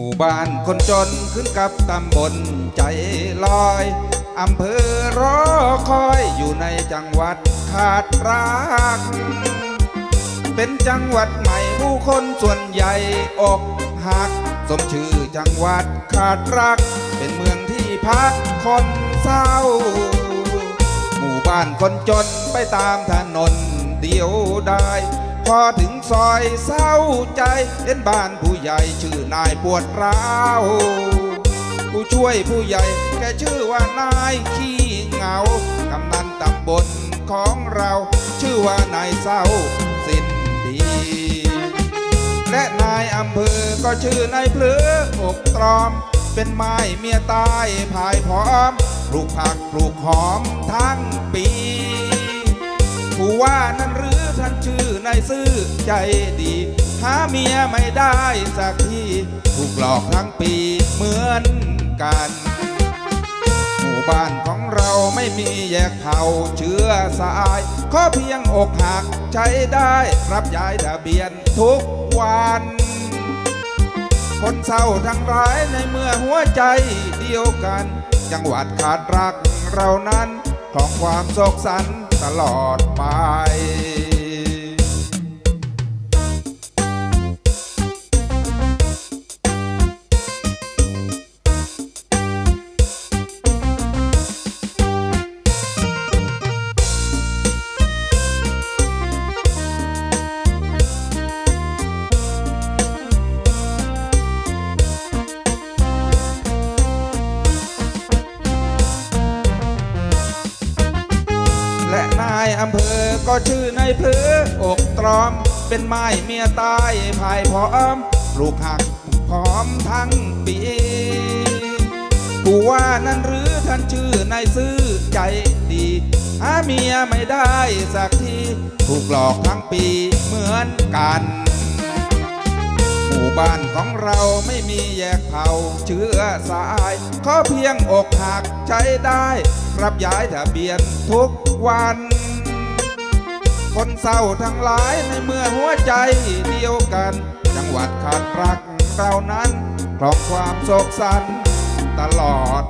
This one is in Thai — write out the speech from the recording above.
ู่บ้านคนจนขึ้นกับตำบลใจลอยอำเภอรอคอยอยู่ในจังหวัดขาดรัก เป็นจังหวัดใหม่ผู้คนส่วนใหญ่อกหัก สมชื่อจังหวัดขาดรัก เป็นเมืองที่พักคนเศร้า หมู่บ้านคนจนไปตามถนนเดียวได้ พอถึงซอยเศร้าใจเห็นบ้านผู้ใหญ่ชื่อนายปวดร้าวผู้ช่วยผู้ใหญ่แกชื่อว่านายขี้เหงากำนันตำบลของเรา ชื่อว่านายเศร้าสิ้นดี และนายอำเภอก็ชื่อนายเพลืออกตรอม เป็นไม้เมียตายภายพร้อมปลูกผักปลูกหอมทั้ง ซื่อใจดี หาเมียไม่ได้สักทีถูกหลอกทั้งปีเหมือนกัน หมู่บ้านของเราไม่มีแยกเผ่าเชื้อสายขอเพียงอกหักใช้ได้รับย้ายทะเบียนทุกวันคนเศร้าทั้งร้ายในเมื่อหัวใจเดียวกัน จังหวัดขาดรักเรานั้น ของความโศกสันตลอดไป อำเภอก็ชื่อในเพลืออกตรอม เป็นไม้เมียตายภายพร้อม ลูกหักพร้อมทั้งปีผู้ว่านั้นหรือท่านชื่อนายซื่อใจดีหาเมียไม่ได้สักทีถูกหลอกทั้งปีเหมือนกันหมู่บ้านของเราไม่มีแยกเผ่าเชื้อสายขอเพียงอกหักใช้ได้ รับย้ายทะเบียนทุกวัน คนเศร้าทั้งหลายในเมื่อหัวใจเดียวกัน จังหวัดขาดรักเรานั้นครองความโศกสันตลอด